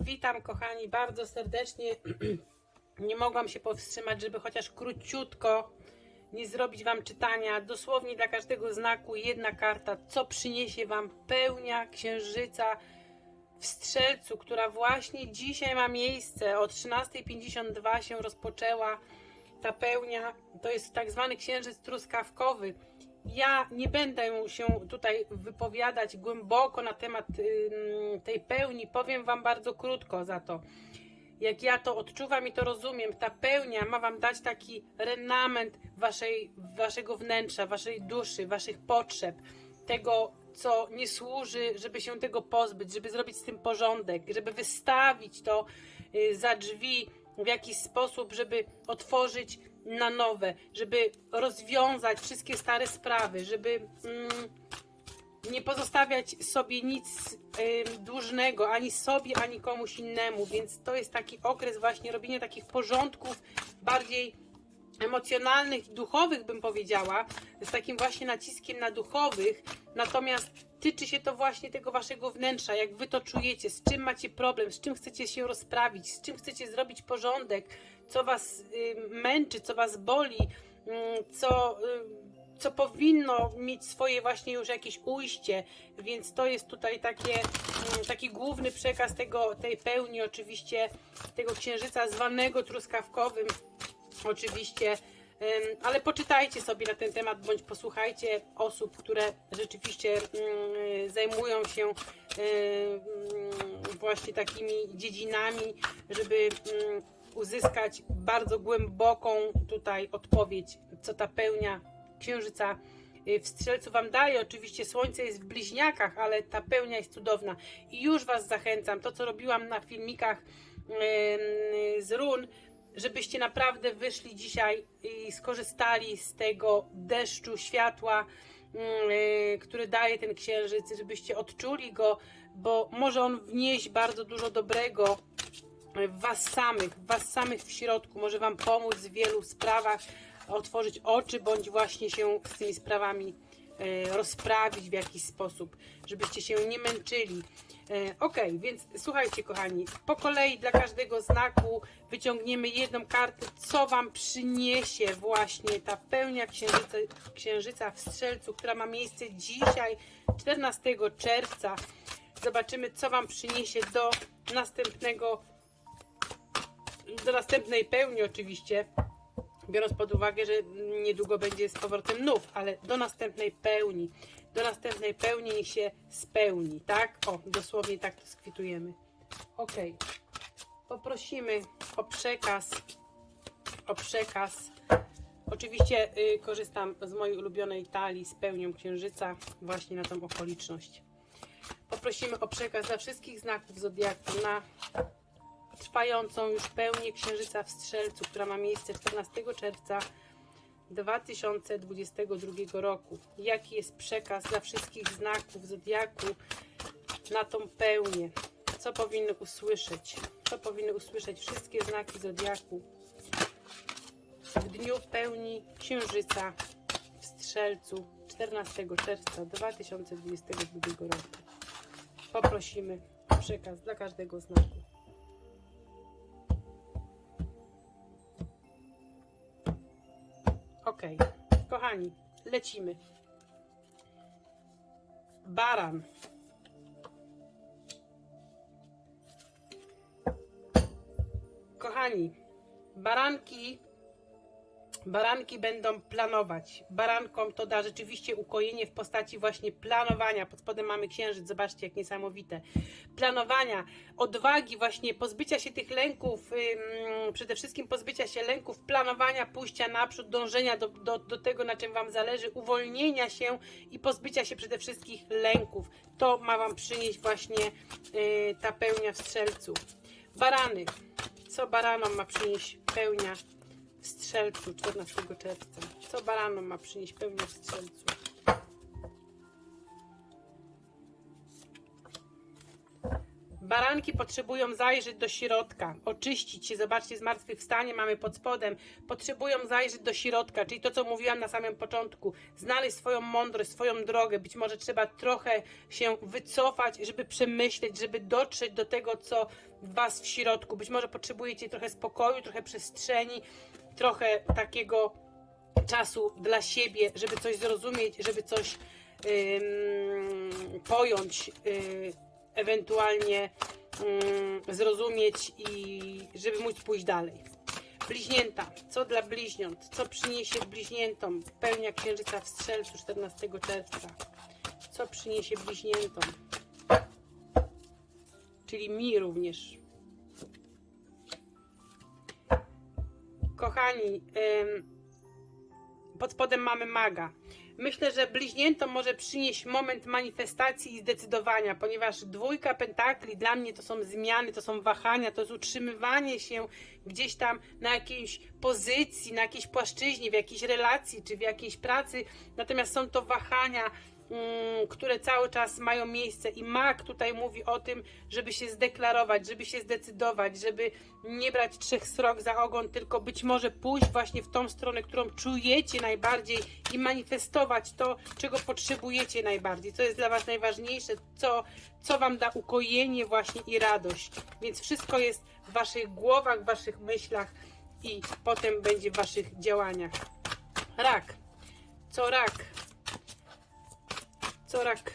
Witam kochani bardzo serdecznie. Nie mogłam się powstrzymać, żeby chociaż króciutko nie zrobić Wam czytania. Dosłownie dla każdego znaku jedna karta, co przyniesie Wam pełnia księżyca w Strzelcu, która właśnie dzisiaj ma miejsce. O 13.52 się rozpoczęła ta pełnia. To jest tak zwany księżyc truskawkowy. Ja nie będę się tutaj wypowiadać głęboko na temat tej pełni. Powiem Wam bardzo krótko za to. Jak ja to odczuwam i to rozumiem, ta pełnia ma Wam dać taki renament waszej, waszego wnętrza, waszej duszy, waszych potrzeb, tego, co nie służy, żeby się tego pozbyć, żeby zrobić z tym porządek, żeby wystawić to y, za drzwi w jakiś sposób, żeby otworzyć na nowe, żeby rozwiązać wszystkie stare sprawy, żeby mm, nie pozostawiać sobie nic ym, dłużnego, ani sobie, ani komuś innemu, więc to jest taki okres właśnie robienia takich porządków bardziej emocjonalnych duchowych, bym powiedziała, z takim właśnie naciskiem na duchowych, natomiast tyczy się to właśnie tego waszego wnętrza, jak wy to czujecie, z czym macie problem, z czym chcecie się rozprawić, z czym chcecie zrobić porządek, co was y, męczy, co was boli, mm, co, y, co powinno mieć swoje właśnie już jakieś ujście, więc to jest tutaj takie, mm, taki główny przekaz tego, tej pełni oczywiście, tego księżyca zwanego truskawkowym, oczywiście, ale poczytajcie sobie na ten temat, bądź posłuchajcie osób, które rzeczywiście mm, zajmują się właśnie takimi dziedzinami, żeby uzyskać bardzo głęboką tutaj odpowiedź, co ta pełnia księżyca y, w strzelcu Wam daje. Oczywiście słońce jest w bliźniakach, ale ta pełnia jest cudowna. I już Was zachęcam, to co robiłam na filmikach z run, żebyście naprawdę wyszli dzisiaj i skorzystali z tego deszczu światła, mm, y, który daje ten księżyc, żebyście odczuli go, bo może on wnieść bardzo dużo dobrego w Was samych, Was samych w środku, może Wam pomóc w wielu sprawach, otworzyć oczy, bądź właśnie się z tymi sprawami e, rozprawić w jakiś sposób, żebyście się nie męczyli. E, Ok, więc słuchajcie kochani, po kolei dla każdego znaku wyciągniemy jedną kartę, co Wam przyniesie właśnie ta pełnia księżyca, księżyca w Strzelcu, która ma miejsce dzisiaj, 14 czerwca. Zobaczymy, co Wam przyniesie do następnego do następnej pełni oczywiście, biorąc pod uwagę, że niedługo będzie z powrotem nów, ale do następnej pełni, do następnej pełni niech się spełni, tak? O, dosłownie tak to skwitujemy. Ok. Poprosimy o przekaz, o przekaz. Oczywiście y, korzystam z mojej ulubionej talii z pełnią księżyca właśnie na tą okoliczność. Poprosimy o przekaz dla wszystkich znaków zodiaku na trwającą już pełnię Księżyca w Strzelcu, która ma miejsce 14 czerwca 2022 roku. Jaki jest przekaz dla wszystkich znaków Zodiaku na tą pełnię? Co powinny usłyszeć? Co powinny usłyszeć wszystkie znaki Zodiaku w dniu pełni Księżyca w Strzelcu 14 czerwca 2022 roku? Poprosimy o przekaz dla każdego znaku. Kochani, lecimy. Baran. Kochani, baranki Baranki będą planować. Barankom to da rzeczywiście ukojenie w postaci właśnie planowania. Pod spodem mamy księżyc, zobaczcie jak niesamowite. Planowania, odwagi właśnie, pozbycia się tych lęków, ym, przede wszystkim pozbycia się lęków, planowania, pójścia naprzód, dążenia do, do, do tego, na czym Wam zależy, uwolnienia się i pozbycia się przede wszystkim lęków. To ma Wam przynieść właśnie yy, ta pełnia w strzelcu. Barany. Co baranom ma przynieść pełnia w Strzelcu 14 czerwca. Co baranom ma przynieść pełnię w Strzelcu? Baranki potrzebują zajrzeć do środka, oczyścić się. Zobaczcie, zmartwychwstanie mamy pod spodem. Potrzebują zajrzeć do środka, czyli to, co mówiłam na samym początku. Znaleźć swoją mądrość, swoją drogę. Być może trzeba trochę się wycofać, żeby przemyśleć, żeby dotrzeć do tego, co Was w środku. Być może potrzebujecie trochę spokoju, trochę przestrzeni, trochę takiego czasu dla siebie, żeby coś zrozumieć, żeby coś pojąć, y, ewentualnie ym, zrozumieć i żeby móc pójść dalej. Bliźnięta. Co dla bliźniąt? Co przyniesie bliźniętom pełnia księżyca w strzelcu 14 czerwca? Co przyniesie bliźniętom? Czyli mi również. Kochani, pod spodem mamy maga. Myślę, że bliźniętom może przynieść moment manifestacji i zdecydowania, ponieważ dwójka pentakli dla mnie to są zmiany, to są wahania, to jest utrzymywanie się gdzieś tam na jakiejś pozycji, na jakiejś płaszczyźnie, w jakiejś relacji czy w jakiejś pracy. Natomiast są to wahania, które cały czas mają miejsce i mag tutaj mówi o tym, żeby się zdeklarować, żeby się zdecydować, żeby nie brać trzech srok za ogon, tylko być może pójść właśnie w tą stronę, którą czujecie najbardziej i manifestować to, czego potrzebujecie najbardziej, co jest dla Was najważniejsze, co, co Wam da ukojenie właśnie i radość. Więc wszystko jest w Waszych głowach, w Waszych myślach i potem będzie w Waszych działaniach. Rak. Co rak? Co rak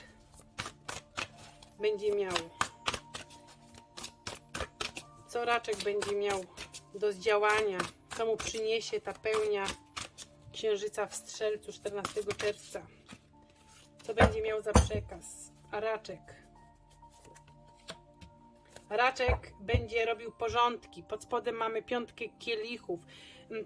będzie miał? Co raczek będzie miał do zdziałania? Co mu przyniesie ta pełnia księżyca w strzelcu 14 czerwca? Co będzie miał za przekaz? A raczek? Raczek będzie robił porządki. Pod spodem mamy piątkę kielichów.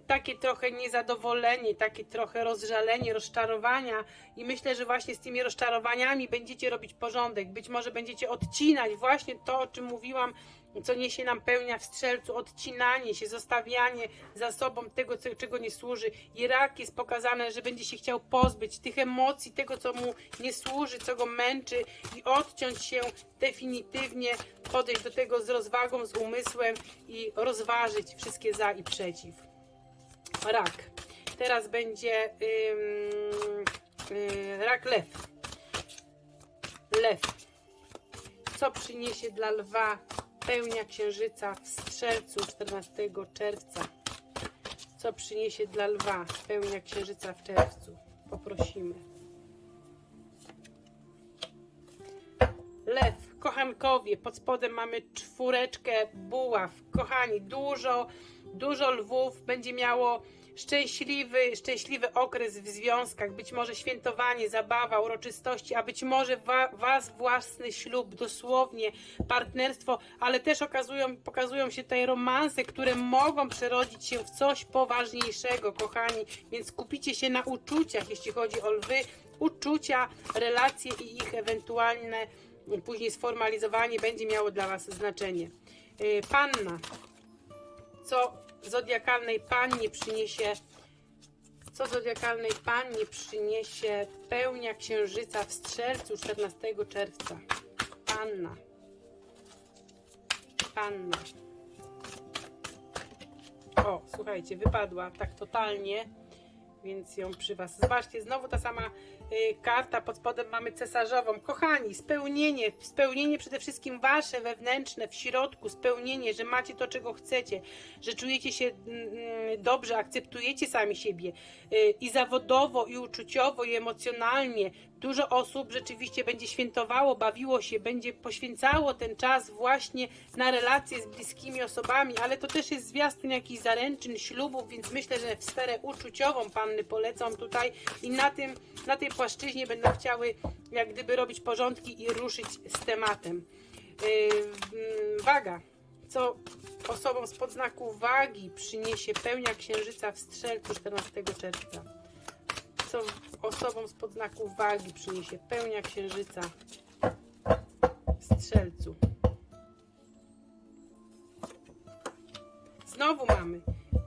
Takie trochę niezadowolenie, takie trochę rozżalenie, rozczarowania. I myślę, że właśnie z tymi rozczarowaniami będziecie robić porządek. Być może będziecie odcinać właśnie to, o czym mówiłam, co niesie nam pełnia w strzelcu, odcinanie się, zostawianie za sobą tego, co, czego nie służy. I rak jest pokazane, że będzie się chciał pozbyć tych emocji, tego, co mu nie służy, co go męczy i odciąć się definitywnie, podejść do tego z rozwagą, z umysłem i rozważyć wszystkie za i przeciw. Rak. Teraz będzie ym, y, rak lew. Lew. Co przyniesie dla lwa pełnia księżyca w strzelcu 14 czerwca? Co przyniesie dla lwa pełnia księżyca w czerwcu? Poprosimy. Kochankowie, pod spodem mamy czwóreczkę buław. Kochani, dużo, dużo lwów będzie miało szczęśliwy, szczęśliwy okres w związkach, być może świętowanie, zabawa, uroczystości, a być może wa, was własny ślub, dosłownie partnerstwo, ale też okazują, pokazują się tutaj romanse, które mogą przerodzić się w coś poważniejszego, kochani, więc kupicie się na uczuciach, jeśli chodzi o lwy, uczucia, relacje i ich ewentualne później sformalizowanie będzie miało dla Was znaczenie. Yy, Panna, co zodiakalnej pannie przyniesie, co zodiakalnej pannie przyniesie pełnia księżyca w strzelcu 14 czerwca? Panna. Panna. O, słuchajcie, wypadła tak totalnie, więc ją przy Was. Zobaczcie, znowu ta sama y, karta, pod spodem mamy cesarzową. Kochani, spełnienie, spełnienie przede wszystkim Wasze wewnętrzne, w środku, spełnienie, że macie to, czego chcecie, że czujecie się mm, mm, dobrze, akceptujecie sami siebie y, i zawodowo, i uczuciowo, i emocjonalnie. Dużo osób rzeczywiście będzie świętowało, bawiło się, będzie poświęcało ten czas właśnie na relacje z bliskimi osobami, ale to też jest zwiastun jakichś zaręczyn, ślubów, więc myślę, że w sferę uczuciową panny polecą tutaj i na, tym, na tej płaszczyźnie będą chciały jak gdyby robić porządki i ruszyć z tematem. Yy, mm, waga. Co osobom z podznaku wagi przyniesie pełnia księżyca w strzelcu 14 czerwca? Co osobom z podznaku wagi przyniesie pełnia księżyca strzelcu? Znowu mamy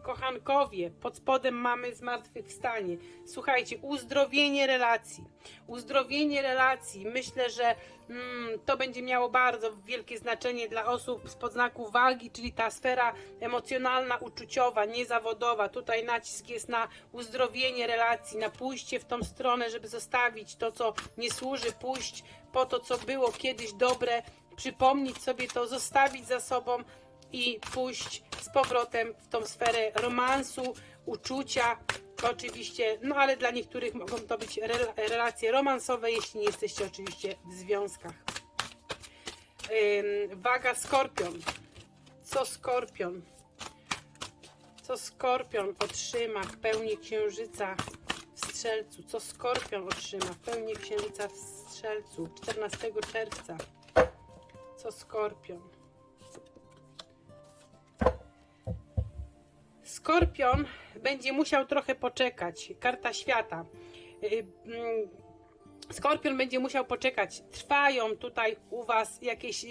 Kochankowie, pod spodem mamy zmartwychwstanie. Słuchajcie, uzdrowienie relacji. Uzdrowienie relacji. Myślę, że mm, to będzie miało bardzo wielkie znaczenie dla osób z podznaku wagi, czyli ta sfera emocjonalna, uczuciowa, niezawodowa. Tutaj nacisk jest na uzdrowienie relacji, na pójście w tą stronę, żeby zostawić to, co nie służy, pójść po to, co było kiedyś dobre, przypomnieć sobie to, zostawić za sobą i pójść z powrotem w tą sferę romansu, uczucia. Oczywiście, no ale dla niektórych mogą to być rela- relacje romansowe, jeśli nie jesteście oczywiście w związkach. Waga skorpion. Co skorpion? Co skorpion otrzyma w pełni księżyca w strzelcu? Co skorpion otrzyma w pełni księżyca w strzelcu 14 czerwca? Co skorpion? Skorpion będzie musiał trochę poczekać. Karta świata. Skorpion będzie musiał poczekać. Trwają tutaj u Was jakieś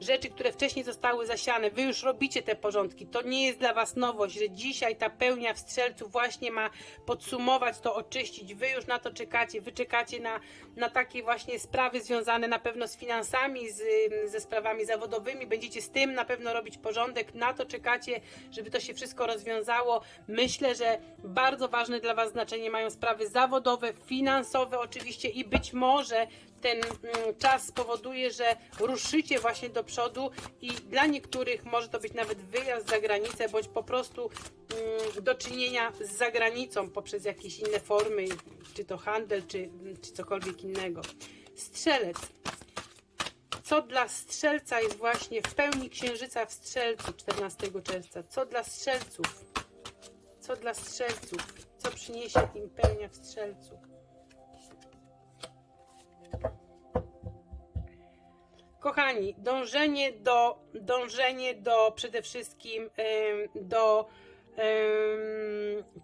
rzeczy, które wcześniej zostały zasiane. Wy już robicie te porządki. To nie jest dla Was nowość, że dzisiaj ta pełnia w strzelcu właśnie ma podsumować to, oczyścić. Wy już na to czekacie. Wy czekacie na, na takie właśnie sprawy związane na pewno z finansami, z, ze sprawami zawodowymi. Będziecie z tym na pewno robić porządek. Na to czekacie, żeby to się wszystko rozwiązało. Myślę, że bardzo ważne dla Was znaczenie mają sprawy zawodowe, finansowe oczywiście i być może ten mm, czas spowoduje, że ruszycie właśnie do przodu i dla niektórych może to być nawet wyjazd za granicę, bądź po prostu mm, do czynienia z zagranicą poprzez jakieś inne formy, czy to handel, czy, czy cokolwiek innego. Strzelec. Co dla strzelca jest właśnie w pełni księżyca w strzelcu 14 czerwca? Co dla strzelców? Co dla strzelców? Co przyniesie im pełnia w strzelcu? Kochani, dążenie do, dążenie do przede wszystkim do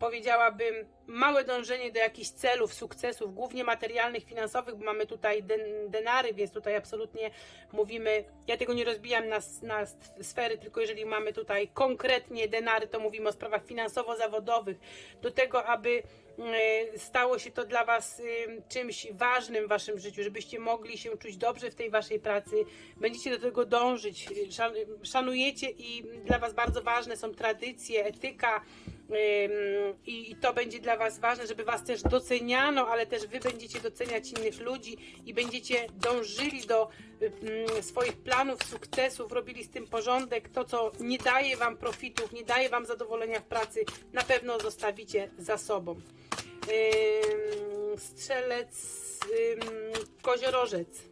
powiedziałabym małe dążenie do jakichś celów, sukcesów, głównie materialnych, finansowych, bo mamy tutaj den, denary, więc tutaj absolutnie mówimy, ja tego nie rozbijam na, na sfery, tylko jeżeli mamy tutaj konkretnie denary, to mówimy o sprawach finansowo-zawodowych, do tego, aby stało się to dla Was em, czymś ważnym w Waszym życiu, żebyście mogli się czuć dobrze w tej Waszej pracy, będziecie do tego dążyć, szan- szanujecie i dla Was bardzo ważne są tradycje, etyka, I, to będzie dla Was ważne, żeby Was też doceniano, ale też Wy będziecie doceniać innych ludzi i będziecie dążyli do swoich planów, sukcesów, robili z tym porządek. To, co nie daje Wam profitów, nie daje Wam zadowolenia w pracy, na pewno zostawicie za sobą. Strzelec, koziorożec.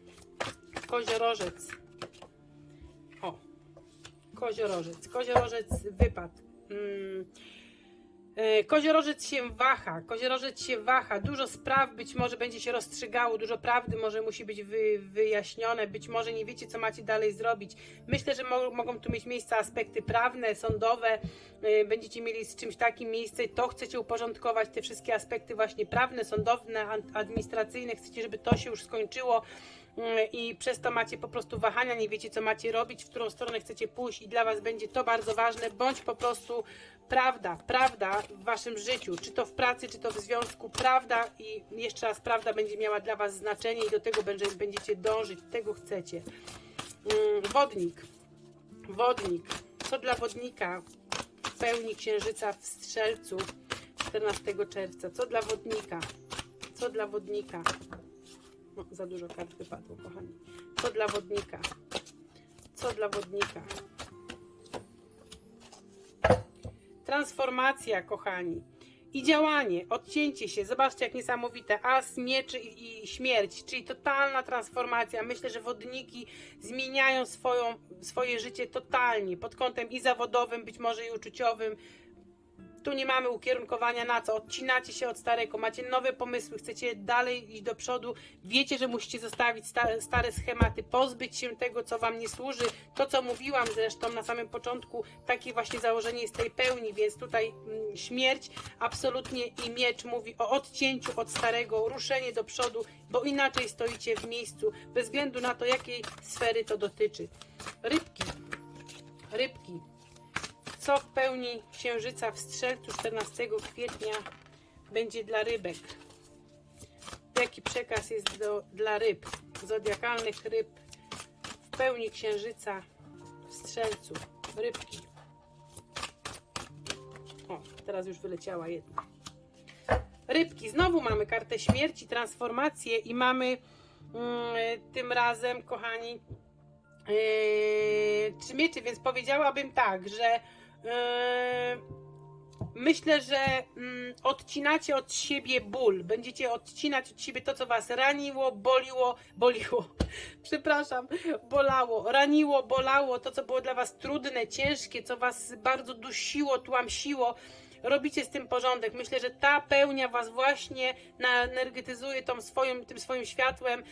Koziorożec. O, koziorożec. Koziorożec wypadł. E, Koziorożec się waha, koziorożec się waha, dużo spraw być może będzie się rozstrzygało, dużo prawdy może musi być wy, wyjaśnione, być może nie wiecie, co macie dalej zrobić. Myślę, że mo mogą tu mieć miejsce aspekty prawne, sądowe, e, będziecie mieli z czymś takim miejsce, to chcecie uporządkować, te wszystkie aspekty właśnie prawne, sądowe, an- administracyjne, chcecie, żeby to się już skończyło i przez to macie po prostu wahania, nie wiecie co macie robić, w którą stronę chcecie pójść i dla Was będzie to bardzo ważne, bądź po prostu prawda, prawda w Waszym życiu, czy to w pracy, czy to w związku, prawda i jeszcze raz prawda będzie miała dla Was znaczenie i do tego będzie, będziecie dążyć, tego chcecie. Mm, Wodnik, wodnik, co dla wodnika w pełni księżyca w Strzelcu 14 czerwca, co dla wodnika, co dla wodnika, no, za dużo kart wypadło, kochani. Co dla wodnika? Co dla wodnika? Transformacja, kochani. I działanie, odcięcie się. Zobaczcie, jak niesamowite. As, mieczy i, śmierć, czyli totalna transformacja. Myślę, że wodniki zmieniają swoją, swoje życie totalnie pod kątem i zawodowym, być może i uczuciowym. Tu nie mamy ukierunkowania na co. Odcinacie się od starego, macie nowe pomysły, chcecie dalej iść do przodu. Wiecie, że musicie zostawić stare, schematy, pozbyć się tego, co wam nie służy. To, co mówiłam zresztą na samym początku, takie właśnie założenie jest tej pełni, więc tutaj mm, śmierć absolutnie i miecz mówi o odcięciu od starego, ruszenie do przodu, bo inaczej stoicie w miejscu, bez względu na to, jakiej sfery to dotyczy. Rybki. Rybki. Co w pełni księżyca w Strzelcu 14 kwietnia będzie dla rybek. Jaki przekaz jest do, dla ryb, zodiakalnych ryb w pełni księżyca w Strzelcu. Rybki. O, teraz już wyleciała jedna. Rybki, znowu mamy kartę śmierci, transformację i mamy mm, tym razem, kochani, yy, trzy mieczy, więc powiedziałabym tak, że myślę, że mm, odcinacie od siebie ból, będziecie odcinać od siebie to, co was raniło, boliło, boliło, przepraszam, bolało, raniło, bolało, to, co było dla was trudne, ciężkie, co was bardzo dusiło, tłamsiło, robicie z tym porządek. Myślę, że ta pełnia was właśnie naenergetyzuje tą swoją, tym swoim światłem.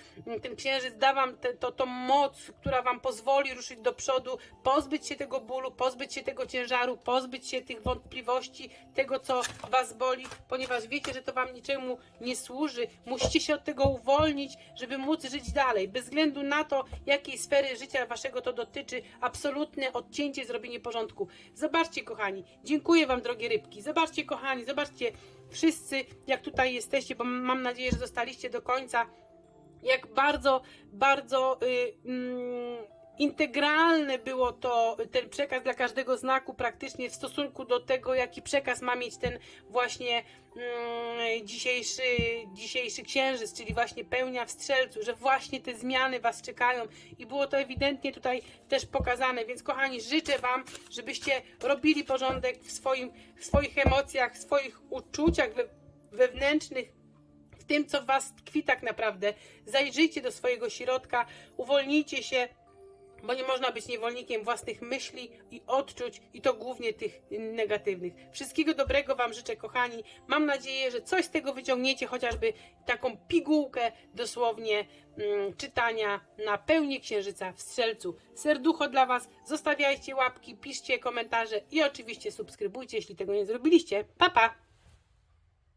Ten księżyc da wam te, to, tą moc, która wam pozwoli ruszyć do przodu, pozbyć się tego bólu, pozbyć się tego ciężaru, pozbyć się tych wątpliwości, tego, co was boli, ponieważ wiecie, że to wam niczemu nie służy. Musicie się od tego uwolnić, żeby móc żyć dalej. Bez względu na to, jakiej sfery życia waszego to dotyczy, absolutne odcięcie, zrobienie porządku. Zobaczcie, kochani, dziękuję wam, drogie rybki. Zobaczcie, kochani, zobaczcie wszyscy, jak tutaj jesteście, bo mam nadzieję, że zostaliście do końca. Jak bardzo, bardzo y, mm, integralne było to, ten przekaz dla każdego znaku praktycznie w stosunku do tego, jaki przekaz ma mieć ten właśnie mm, dzisiejszy, dzisiejszy księżyc, czyli właśnie pełnia w strzelcu, że właśnie te zmiany Was czekają i było to ewidentnie tutaj też pokazane, więc kochani, życzę Wam, żebyście robili porządek w, swoim, w swoich emocjach, w swoich uczuciach we, wewnętrznych, w tym, co w Was tkwi tak naprawdę. Zajrzyjcie do swojego środka, uwolnijcie się bo nie można być niewolnikiem własnych myśli i odczuć, i to głównie tych negatywnych. Wszystkiego dobrego Wam życzę, kochani. Mam nadzieję, że coś z tego wyciągniecie, chociażby taką pigułkę dosłownie mm, czytania na pełni księżyca w strzelcu. Serducho dla Was, zostawiajcie łapki, piszcie komentarze i oczywiście subskrybujcie, jeśli tego nie zrobiliście. Pa, pa!